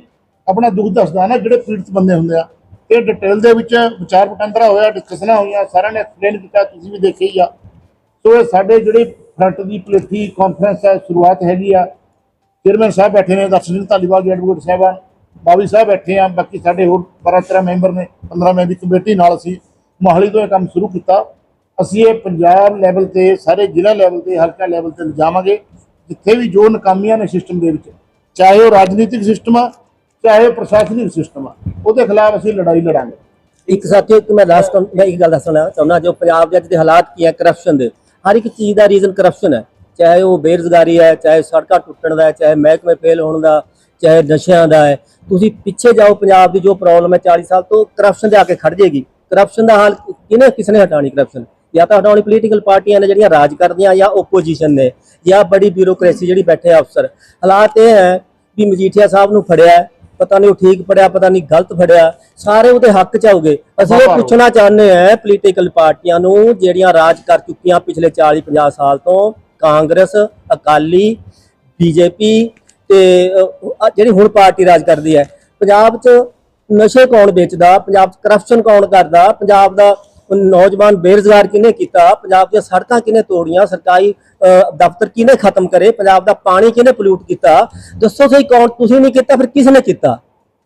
ਆਪਣਾ ਦੁੱਖ ਦੱਸਦਾ ਨਾ ਜਿਹੜੇ ਪੀੜਤ ਬੰਦੇ ਹੁੰਦੇ ਆ। ਇਹ ਡਿਟੇਲ ਦੇ ਵਿੱਚ ਵਿਚਾਰ ਵਟਾਂਦਰਾ ਹੋਇਆ ਡਿਸਕਸ਼ਨਾਂ ਹੋਈਆਂ, ਸਾਰਿਆਂ ਨੇ ਐਕਸਪਲੇਨ ਕੀਤਾ, ਤੁਸੀਂ ਵੀ ਦੇਖਿਆ ਹੀ ਆ। ਸੋ ਇਹ ਸਾਡੇ ਜਿਹੜੇ ਫਰੰਟ ਦੀ ਪਲੇਠੀ ਕਾਨਫਰੰਸ ਹੈ, ਸ਼ੁਰੂਆਤ ਹੈਗੀ ਆ। ਚੇਅਰਮੈਨ ਸਾਹਿਬ ਬੈਠੇ ਨੇ ਦਰਸ਼ਨ ਧਾਲੀਵਾਲ ਜੀ ਐਡਵੋਕੇਟ ਸਾਹਿਬਾਨ। ਬਾਬੀ ਸਾਹਿਬ ਬੈਠੇ ਆ, ਬਾਕੀ ਸਾਡੇ ਹੋਰ 12 13 ਮੈਂਬਰ ਨੇ 15 ਮੈਂਬਰ ਦੀ ਕਮੇਟੀ ਨਾਲ ਅਸੀਂ ਮੋਹਾਲੀ ਤੋਂ ਇਹ ਕੰਮ ਸ਼ੁਰੂ ਕੀਤਾ। ਅਸੀਂ ਇਹ ਪੰਜਾਬ ਲੈਵਲ ਤੇ, ਸਾਰੇ ਜ਼ਿਲ੍ਹਾ ਲੈਵਲ ਤੇ, ਹਲਕਾ ਲੈਵਲ ਤੇ ਲਿਜਾਵਾਂਗੇ, ਜਿੱਥੇ ਵੀ ਜੋ ਨਕਾਮੀਆਂ ਨੇ ਸਿਸਟਮ ਦੇ ਵਿੱਚ, ਚਾਹੇ ਉਹ ਰਾਜਨੀਤਿਕ ਸਿਸਟਮ ਆ, ਚਾਹੇ ਉਹ ਪ੍ਰਸ਼ਾਸਨਿਕ ਸਿਸਟਮ ਆ, ਉਹਦੇ ਖਿਲਾਫ ਅਸੀਂ ਲੜਾਈ ਲੜਾਂਗੇ। ਇੱਕ ਸਾਥੀਓ, ਇੱਕ ਮੈਂ ਲਾਸਟ ਮੈਂ ਇੱਕ ਗੱਲ ਦੱਸਣਾ ਚਾਹੁੰਦਾ, ਜੋ ਪੰਜਾਬ ਦੇ ਅੱਜ ਦੇ ਹਾਲਾਤ ਕੀ ਹੈ ਕਰਪਸ਼ਨ ਦੇ, ਹਰ ਇੱਕ ਚੀਜ਼ ਦਾ ਰੀਜ਼ਨ ਕਰਪਸ਼ਨ ਹੈ। ਚਾਹੇ ਉਹ ਬੇਰੁਜ਼ਗਾਰੀ ਹੈ, ਚਾਹੇ ਸੜਕਾਂ ਟੁੱਟਣ ਦਾ ਚਾਹੇ ਮਹਿਕਮੇ ਫੇਲ ਹੋਣ ਦਾ ਚਾਹੇ ਨਸ਼ਿਆਂ ਦਾ ਹੈ ਤੁਸੀਂ ਪਿੱਛੇ ਜਾਓ ਪੰਜਾਬ ਦੀ ਜੋ ਪ੍ਰੋਬਲਮ ਹੈ 40 ਸਾਲ ਤੋਂ ਕਰਪਸ਼ਨ ਦੇ ਆ ਕੇ ਖੜ ਜਾਏਗੀ ਕਰਪਸ਼ਨ ਦਾ ਹਾਲ ਕਿਹਨੇ ਕਿਸਨੇ ਹਟਾਣੀ ਕਰਪਸ਼ਨ ਜਾਂ ਤਾਂ ਹਟਾਉਣੀ ਪੋਲੀਟੀਕਲ ਪਾਰਟੀਆਂ ਨੇ ਜਿਹੜੀਆਂ ਰਾਜ ਕਰਦੀਆਂ ਜਾਂ ਓਪੋਜੀਸ਼ਨ ਨੇ ਜਾਂ ਬੜੀ ਬਿਊਰੋਕ੍ਰੇਸੀ ਜਿਹੜੀ ਬੈਠੇ ਆ ਅਫਸਰ। ਹਾਲਾਤ ਇਹ ਹੈ ਵੀ ਮਜੀਠੀਆ ਸਾਹਿਬ ਨੂੰ ਫੜਿਆ ਪਤਾ ਨਹੀਂ ਉਹ ਠੀਕ ਫੜਿਆ ਪਤਾ ਨਹੀਂ ਗਲਤ ਫੜਿਆ ਸਾਰੇ ਉਹਦੇ ਹੱਕ ਚ ਆਉਗੇ। ਅਸੀਂ ਇਹ ਪੁੱਛਣਾ ਚਾਹੁੰਦੇ ਹਾਂ ਪੋਲੀਟੀਕਲ ਪਾਰਟੀਆਂ ਨੂੰ ਜਿਹੜੀਆਂ ਰਾਜ ਕਰ ਚੁੱਕੀਆਂ ਪਿਛਲੇ 40 50 ਸਾਲ ਤੋਂ ਕਾਂਗਰਸ ਅਕਾਲੀ ਬੀਜੇਪੀ ਤੇ ਜਿਹੜੀ ਹੁਣ ਪਾਰਟੀ ਰਾਜ ਕਰਦੀ ਹੈ, ਪੰਜਾਬ 'ਚ ਨਸ਼ੇ ਕੌਣ ਵੇਚਦਾ, ਪੰਜਾਬ 'ਚ ਕਰਪਸ਼ਨ ਕੌਣ ਕਰਦਾ, ਪੰਜਾਬ ਦਾ ਨੌਜਵਾਨ ਬੇਰੁਜ਼ਗਾਰ ਕਿਹਨੇ ਕੀਤਾ, ਪੰਜਾਬ ਦੀਆਂ ਸੜਕਾਂ ਕਿਹਨੇ ਤੋੜੀਆਂ, ਸਰਕਾਰੀ ਦਫ਼ਤਰ ਕਿਹਨੇ ਖਤਮ ਕਰੇ, ਪੰਜਾਬ ਦਾ ਪਾਣੀ ਕਿਹਨੇ ਪੋਲਿਊਟ ਕੀਤਾ, ਦੱਸੋ ਸਹੀ ਕੌਣ, ਤੁਸੀਂ ਨਹੀਂ ਕੀਤਾ, ਫਿਰ ਕਿਸ ਨੇ ਕੀਤਾ?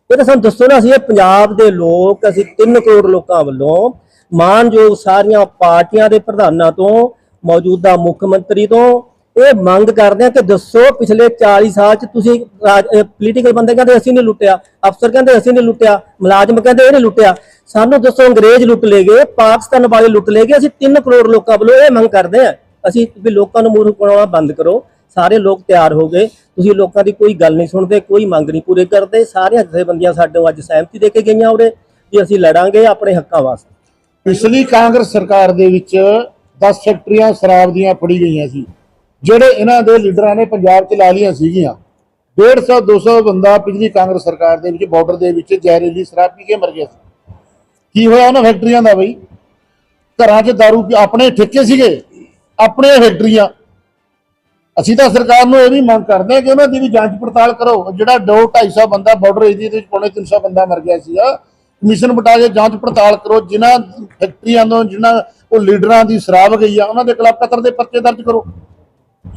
ਇਹ ਤਾਂ ਸਾਨੂੰ ਦੱਸੋ ਨਾ, ਅਸੀਂ ਇਹ ਪੰਜਾਬ ਦੇ ਲੋਕ, ਅਸੀਂ 3 ਕਰੋੜ ਲੋਕਾਂ ਵੱਲੋਂ ਮਾਨਯੋਗ ਸਾਰੀਆਂ ਪਾਰਟੀਆਂ ਦੇ ਪ੍ਰਧਾਨਾਂ ਤੋਂ, ਮੌਜੂਦਾ ਮੁੱਖ ਮੰਤਰੀ ਤੋਂ ਇਹ ਮੰਗ ਕਰਦੇ ਆ ਕਿ ਦੱਸੋ ਪਿਛਲੇ 40 ਸਾਲ ਚ ਤੁਸੀਂ ਪੋਲੀਟੀਕਲ ਬੰਦੇ ਕਹਿੰਦੇ ਅਸੀਂ ਨਹੀਂ ਲੁੱਟਿਆ, ਅਫਸਰ ਕਹਿੰਦੇ ਅਸੀਂ ਨਹੀਂ ਲੁੱਟਿਆ, ਮੁਲਾਜ਼ਮ ਕਹਿੰਦੇ ਇਹ ਨਹੀਂ ਲੁੱਟਿਆ। ਸਾਨੂੰ ਦੱਸੋ ਅੰਗਰੇਜ਼ ਲੁੱਟ ਲਏ ਪਾਕਿਸਤਾਨ ਵਾਲੇ ਲੁੱਟ ਲਏ ਅਸੀਂ 3 ਕਰੋੜ ਲੋਕਾਂ ਵੱਲੋਂ ਇਹ ਮੰਗ ਕਰਦੇ ਆ ਅਸੀਂ ਵੀ ਲੋਕਾਂ ਨੂੰ ਮੂਰਖ ਬਣਾਉਣਾ ਬੰਦ ਕਰੋ। ਸਾਰੇ ਲੋਕ ਤਿਆਰ ਹੋ ਗਏ। ਤੁਸੀਂ ਲੋਕਾਂ ਦੀ ਕੋਈ ਗੱਲ ਨਹੀਂ ਸੁਣਦੇ, ਕੋਈ ਮੰਗ ਨਹੀਂ ਪੂਰੇ ਕਰਦੇ। ਸਾਰੀਆਂ ਜਥੇਬੰਦੀਆਂ ਸਾਡੇ ਅੱਜ ਸਹਿਮਤੀ ਦੇ ਕੇ ਗਈਆਂ ਉਰੇ ਵੀ ਅਸੀਂ ਲੜਾਂਗੇ ਆਪਣੇ ਹੱਕਾਂ ਵਾਸਤੇ। ਪਿਛਲੀ ਕਾਂਗਰਸ ਸਰਕਾਰ ਦੇ ਵਿੱਚ 10 ਫੈਕਟਰੀਆਂ ਸ਼ਰਾਬ ਦੀਆਂ ਫੜੀ ਗਈਆਂ ਸੀ। ਜਿਹੜੇ ਇਹਨਾਂ ਦੇ ਲੀਡਰਾਂ ਨੇ ਪੰਜਾਬ 'ਚ ਲਾ ਲਈਆਂ ਸੀਗੀਆਂ 150 200 ਬੰਦਾ ਪਿਛਲੀ ਕਾਂਗਰਸ ਸਰਕਾਰ ਦੇ ਵਿੱਚ, ਬਾਰਡਰ ਦੇ ਵਿੱਚ ਜ਼ਹਿਰੀਲੀ ਸ਼ਰਾਬ ਪੀ ਕੇ ਮਰ ਗਿਆ ਸੀ। ਕੀ ਹੋਇਆ ਉਹਨਾਂ ਫੈਕਟਰੀਆਂ ਦਾ ਬਈ? ਘਰਾਂ 'ਚ ਦਾਰੂ ਆਪਣੇ ਠੇਕੇ ਸੀਗੇ, ਆਪਣੇ ਫੈਕਟਰੀਆਂ। ਅਸੀਂ ਤਾਂ ਸਰਕਾਰ ਨੂੰ ਇਹ ਵੀ ਮੰਗ ਕਰਦੇ ਹਾਂ ਕਿ ਉਹਨਾਂ ਦੀ ਵੀ ਜਾਂਚ ਪੜਤਾਲ ਕਰੋ। ਜਿਹੜਾ 2 250 ਬੰਦਾ ਬਾਰਡਰ ਏਰੀਆ ਦੇ ਵਿੱਚ ਪੌਣੇ 300 ਬੰਦਾ ਮਰ ਗਿਆ ਸੀਗਾ, ਕਮਿਸ਼ਨ ਬਿਠਾ ਕੇ ਜਾਂਚ ਪੜਤਾਲ ਕਰੋ। ਜਿਨ੍ਹਾਂ ਫੈਕਟਰੀਆਂ ਤੋਂ, ਜਿਨ੍ਹਾਂ ਉਹ ਲੀਡਰਾਂ ਦੀ ਸ਼ਰਾਬ ਗਈ ਆ, ਉਹਨਾਂ ਦੇ ਖਿਲਾਫ ਕਤਰ ਦੇ ਪਰਚੇ ਦਰਜ ਕਰੋ।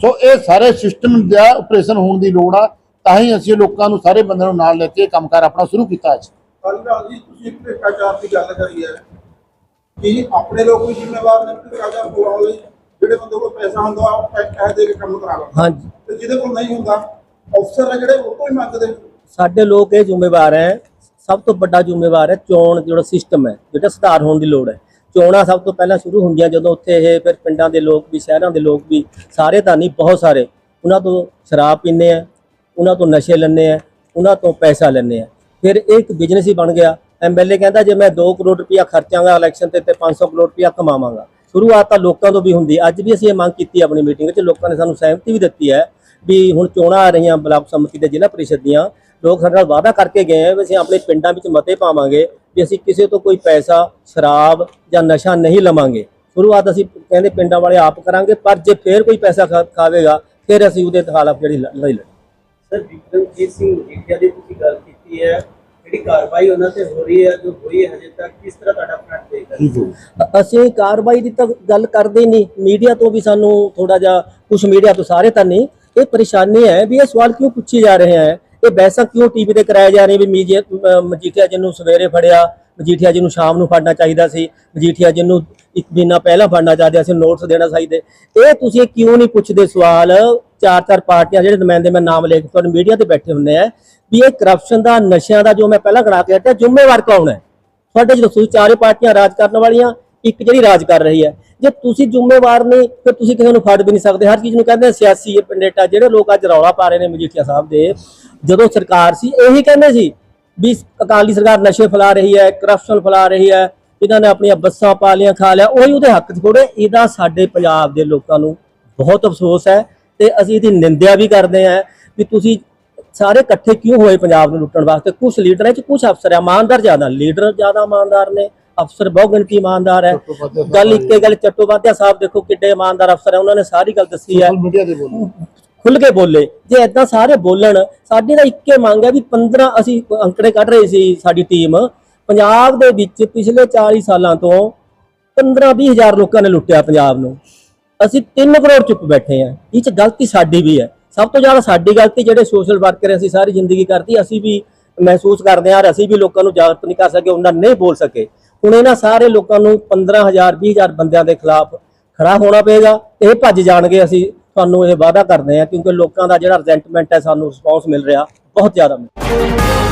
ਸੋ ਇਹ ਸਾਰੇ ਸਿਸਟਮ ਦਾ ਆਪਰੇਸ਼ਨ ਹੋਣ ਦੀ ਲੋੜ ਆ। ਤਾਂ ਹੀ ਅਸੀਂ ਲੋਕਾਂ ਨੂੰ ਸਾਰੇ ਬੰਦਿਆਂ ਨੂੰ ਨਾਲ ਲੈ ਕੇ ਕੰਮਕਾਰ ਆਪਣਾ ਸ਼ੁਰੂ ਕੀਤਾ ਅੱਜ। ਕਾਲੀਦਾਸ ਜੀ ਤੁਸੀਂ ਇੱਕ ਭ੍ਰਿਸ਼ਟਾਚਾਰ ਦੀ ਗੱਲ ਕਰੀ ਹੈ ਕਿ ਆਪਣੇ ਲੋਕ ਵੀ ਜ਼ਿੰਮੇਵਾਰ ਨੇ ਭ੍ਰਿਸ਼ਟਾਚਾਰ ਪੂਰਾਉਣ ਲਈ। ਜਿਹੜੇ ਬੰਦੇ ਕੋਲ ਪੈਸਾ ਹੁੰਦਾ ਉਹ ਪੈਸੇ ਦੇ ਕੇ ਕੰਮ ਕਰਾ ਲੈਂਦਾ। ਹਾਂਜੀ। ਤੇ ਜਿਹਦੇ ਕੋਲ ਨਹੀਂ ਹੁੰਦਾ ਅਫਸਰ ਨੇ ਜਿਹੜੇ ਉਹ ਤੋਂ ਹੀ ਮੰਗਦੇ ਸਾਡੇ ਲੋਕ ਇਹ ਜ਼ਿੰਮੇਵਾਰ ਹੈ। ਸਭ ਤੋਂ ਵੱਡਾ ਜ਼ਿੰਮੇਵਾਰ ਹੈ ਚੋਣ ਜਿਹੜਾ ਸਿਸਟਮ ਹੈ ਜਿਹੜਾ ਸੁਧਾਰ ਹੋਣ ਦੀ ਲੋੜ ਹੈ। ਚੋਣਾਂ ਸਭ ਤੋਂ ਪਹਿਲਾਂ ਸ਼ੁਰੂ ਹੁੰਦੀਆਂ ਜਦੋਂ ਉੱਥੇ ਇਹ ਫਿਰ ਪਿੰਡਾਂ ਦੇ ਲੋਕ ਵੀ, ਸ਼ਹਿਰਾਂ ਦੇ ਲੋਕ ਵੀ, ਸਾਰੇ ਤਾਂ ਨਹੀਂ, ਬਹੁਤ ਸਾਰੇ। ਉਹਨਾਂ ਤੋਂ ਸ਼ਰਾਬ ਪੀਂਦੇ ਆ, ਉਹਨਾਂ ਤੋਂ ਨਸ਼ੇ ਲੈਂਦੇ ਆ, ਉਹਨਾਂ ਤੋਂ ਪੈਸਾ ਲੈਂਦੇ ਆ। ਫਿਰ ਇਹ ਇੱਕ ਬਿਜ਼ਨਸ ਹੀ ਬਣ ਗਿਆ। ਐਮਐਲਏ ਕਹਿੰਦਾ, ਜੇ ਮੈਂ 2 ਕਰੋੜ ਰੁਪਇਆ ਖਰਚਾਂਗਾ ਇਲੈਕਸ਼ਨ ਤੇ ਤੇ 500 ਕਰੋੜ ਰੁਪਇਆ ਕਮਾਵਾਂਗਾ। ਸ਼ੁਰੂਆਤ ਤਾਂ ਲੋਕਾਂ ਤੋਂ ਵੀ ਹੁੰਦੀ। ਅੱਜ ਵੀ ਅਸੀਂ ਇਹ ਮੰਗ ਕੀਤੀ ਆਪਣੀ ਮੀਟਿੰਗ ਵਿੱਚ। ਲੋਕਾਂ ਨੇ ਸਾਨੂੰ ਸਹਿਮਤੀ ਵੀ ਦਿੱਤੀ ਹੈ ਵੀ ਹੁਣ ਚੋਣਾਂ ਆ ਰਹੀਆਂ ਬਲਾਕ ਸਮਿਤੀ ਦੇ ਜ਼ਿਲ੍ਹਾ ਪਰਿਸ਼ਦ ਦੀਆਂ। ਲੋਕ ਸਾਡੇ ਨਾਲ ਵਾਅਦਾ ਕਰਕੇ ਗਏ ਆ ਵੀ ਅਸੀਂ ਆਪਣੇ ਪਿੰਡਾਂ ਵਿੱਚ ਮਤੇ ਪਾਵਾਂਗੇ ਵੀ ਅਸੀਂ ਕਿਸੇ ਤੋਂ ਕੋਈ ਪੈਸਾ ਸ਼ਰਾਬ ਜਾਂ ਨਸ਼ਾ ਨਹੀਂ ਲਵਾਂਗੇ। ਸ਼ੁਰੂਆਤ ਅਸੀਂ ਕਹਿੰਦੇ ਪਿੰਡਾਂ ਵਾਲੇ ਆਪ ਕਰਾਂਗੇ ਪਰ ਜੇ ਫੇਰ ਕੋਈ ਪੈਸਾ ਖਾ- ਖਾਵੇਗਾ ਫਿਰ ਅਸੀਂ ਉਹਦੇ ਖਿਲਾਫ ਜਿਹੜੀ ਲ- ਲੜਾਈ ਲੜੀ ਸਰ ਵਿਕਰਮਜੀਤ ਸਿੰਘ ਮਜੀਠੀਆ ਦੀ ਤੁਸੀਂ ਗੱਲ ਕੀਤੀ ਹੈ ਜਿਹੜੀ ਕਾਰਵਾਈ ਉਹਨਾਂ ਤੇ ਹੋ ਰਹੀ ਹੈ ਜੋ ਹੋਈ ਹੈ ਹਜੇ ਤੱਕ ਕਿਸ ਤਰ੍ਹਾਂ ਤੁਹਾਡਾ ਫਰੰਟ ਦੇਖਦਾ ਅਸੀਂ ਕਾਰਵਾਈ ਦੀ ਤਾਂ ਗੱਲ ਕਰਦੇ ਹੀ ਨਹੀਂ। ਮੀਡੀਆ ਤੋਂ ਵੀ ਸਾਨੂੰ ਥੋੜਾ ਜਿਹਾ ਕੁਝ ਮੀਡੀਆ ਤੋਂ ਸਾਰੇ ਤਾਂ ਨਹੀਂ। ਇਹ ਪਰੇਸ਼ਾਨੀ ਹੈ ਵੀ ਇਹ ਸਵਾਲ ਕਿਉਂ ਪੁੱਛੇ ਜਾ ਰਹੇ ਹੈ? ਇਹ ਬਹਿਸਾਂ ਕਿਉਂ ਟੀਵੀ ਤੇ ਕਰਾਏ ਜਾ ਰਹੇ ਵੀ ਮੀਜੇ ਮਜੀਠੀਆ ਜੀ ਨੂੰ ਸਵੇਰੇ ਫੜਿਆ, ਮਜੀਠੀਆ ਜੀ ਨੂੰ ਸ਼ਾਮ ਨੂੰ ਫੜਨਾ ਚਾਹੀਦਾ ਸੀ, ਮਜੀਠੀਆ ਜੀ ਨੂੰ ਇੱਕ ਮਹੀਨਾ ਪਹਿਲਾਂ ਫੜਨਾ ਚਾਹੀਦਾ ਸੀ ਨੋਟਸ ਦੇਣਾ ਚਾਹੀਦੇ ਇਹ ਤੁਸੀਂ ਕਿਉਂ ਨਹੀਂ ਪੁੱਛਦੇ ਸਵਾਲ? ਚਾਰ ਚਾਰ ਪਾਰਟੀਆਂ ਜਿਹੜੇ ਨੁਮਾਇੰਦੇ, ਮੈਂ ਨਾਮ ਲੈ ਕੇ ਤੁਹਾਨੂੰ ਮੀਡੀਆ ਤੇ ਬੈਠੇ ਹੁੰਦੇ ਆ, ਵੀ ਇਹ ਕਰਪਸ਼ਨ ਦਾ, ਨਸ਼ਿਆਂ ਦਾ ਜੋ ਮੈਂ ਪਹਿਲਾਂ ਕਰਾ ਕੇ ਹਟਿਆ, ਜ਼ਿੰਮੇਵਾਰ ਕੌਣ ਹੈ? ਤੁਹਾਡੇ 'ਚ ਦੱਸੋ ਚਾਰੇ ਪਾਰਟੀਆਂ ਰਾਜ ਕਰਨ ਵਾਲੀਆਂ ਇੱਕ ਜਿਹੜੀ ਰਾਜ ਕਰ ਰਹੀ ਹੈ। ਜੇ ਤੁਸੀਂ ਜ਼ਿੰਮੇਵਾਰ ਨਹੀਂ, ਫਿਰ ਤੁਸੀਂ ਕਿਸੇ ਨੂੰ ਫੜ ਵੀ ਨਹੀਂ ਸਕਦੇ। ਹਰ ਚੀਜ਼ ਨੂੰ ਕਹਿੰਦੇ ਸਿਆਸੀ ਇਹ ਪੰਡੇਟਾ ਜਿਹੜੇ ਲੋਕ ਅੱਜ ਰੌਲਾ ਪਾ ਰਹੇ ਨੇ ਮਜੀਠੀਆ ਸਾਹਿਬ ਦੇ। ਜਦੋਂ ਸਰਕਾਰ ਸੀ, ਇਹੀ ਕਹਿੰਦੇ ਸੀ ਵੀ ਅਕਾਲੀ ਸਰਕਾਰ ਨਸ਼ੇ ਫੈਲਾ ਰਹੀ ਹੈ ਕਰਪਸ਼ਨ ਫੈਲਾ ਰਹੀ ਹੈ, ਇਹਨਾਂ ਨੇ ਆਪਣੀਆਂ ਬੱਸਾਂ ਪਾ ਲਿਆ ਖਾ ਲਿਆ, ਉਹੀ ਉਹਦੇ ਹੱਕ 'ਚ ਖੋੜੇ ਇਹਦਾ ਸਾਡੇ ਪੰਜਾਬ ਦੇ ਲੋਕਾਂ ਨੂੰ ਬਹੁਤ ਅਫਸੋਸ ਹੈ ਤੇ ਅਸੀਂ ਇਹਦੀ ਨਿੰਦਿਆ ਵੀ ਕਰਦੇ ਹਾਂ ਵੀ ਤੁਸੀਂ ਸਾਰੇ ਇਕੱਠੇ ਕਿਉਂ ਹੋਏ ਪੰਜਾਬ ਨੂੰ ਲੁੱਟਣ ਵਾਸਤੇ? ਕੁਝ ਲੀਡਰਾਂ 'ਚ ਕੁਝ ਅਫਸਰ ਆ, ਇਮਾਨਦਾਰ ਜ਼ਿਆਦਾ, ਲੀਡਰ ਜ਼ਿਆਦਾ ਇਮਾਨਦਾਰ ਨੇ। ਅਫਸਰ ਬਹੁ ਗਿਣਤੀ ਇਮਾਨਦਾਰ ਹੈ। ਗੱਲ ਇੱਕੇ ਗੱਲ ਚੱਟੋਪਾਧਿਆ ਸਾਹਿਬ ਦੇਖੋ ਕਿੱਡੇ ਇਮਾਨਦਾਰ ਅਫਸਰ ਹੈ। ਉਹਨਾਂ ਨੇ ਸਾਰੀ ਗੱਲ ਦੱਸੀ ਹੈ। ਖੁੱਲ ਕੇ ਬੋਲੇ। ਜੇ ਇਦਾਂ ਸਾਰੇ ਬੋਲਣ ਸਾਡੀ ਤਾਂ ਇੱਕੇ ਮੰਗ ਹੈ ਵੀ 15 ਅਸੀਂ ਅੰਕੜੇ ਕੱਢ ਰਹੇ ਸੀ ਸਾਡੀ ਟੀਮ। ਪੰਜਾਬ ਦੇ ਵਿੱਚ ਪਿਛਲੇ 40 ਸਾਲਾਂ ਤੋਂ 15-20 ਹਜ਼ਾਰ ਲੋਕਾਂ ਨੇ ਲੁੱਟਿਆ ਪੰਜਾਬ ਨੂੰ। ਅਸੀਂ 3 ਕਰੋੜ ਚੁੱਪ ਬੈਠੇ ਆ ਇਹ ਚ ਗਲਤੀ ਸਾਡੀ ਵੀ ਹੈ। ਸਭ ਤੋਂ ਜ਼ਿਆਦਾ ਸਾਡੀ ਗਲਤੀ ਜਿਹੜੇ ਸੋਸ਼ਲ ਵਰਕਰ ਅਸੀਂ ਸਾਰੀ ਜ਼ਿੰਦਗੀ ਕਰਤੀ ਅਸੀਂ ਵੀ ਮਹਿਸੂਸ ਕਰਦੇ ਹਾਂ ਅਸੀਂ ਵੀ ਲੋਕਾਂ ਨੂੰ ਜਾਗਰੂਕ ਨਹੀਂ ਕਰ ਸਕੇ ਉਹਨਾਂ ਨਹੀਂ ਬੋਲ ਸਕੇ। ਹੁਣ ਇਹਨਾਂ ਸਾਰੇ ਲੋਕਾਂ ਨੂੰ 15000 20000 ਬੰਦਿਆਂ ਦੇ ਖਿਲਾਫ ਖੜਾ ਹੋਣਾ ਪਏਗਾ। ਇਹ ਭੱਜ ਜਾਣਗੇ, ਅਸੀਂ ਤੁਹਾਨੂੰ ਇਹ ਵਾਅਦਾ ਕਰਦੇ ਹਾਂ, ਕਿਉਂਕਿ ਲੋਕਾਂ ਦਾ ਜਿਹੜਾ ਰਿਜ਼ੈਂਟਮੈਂਟ ਹੈ, ਸਾਨੂੰ ਰਿਸਪੌਂਸ ਮਿਲ ਰਿਹਾ, ਬਹੁਤ ਜ਼ਿਆਦਾ ਮਿਲ ਰਿਹਾ।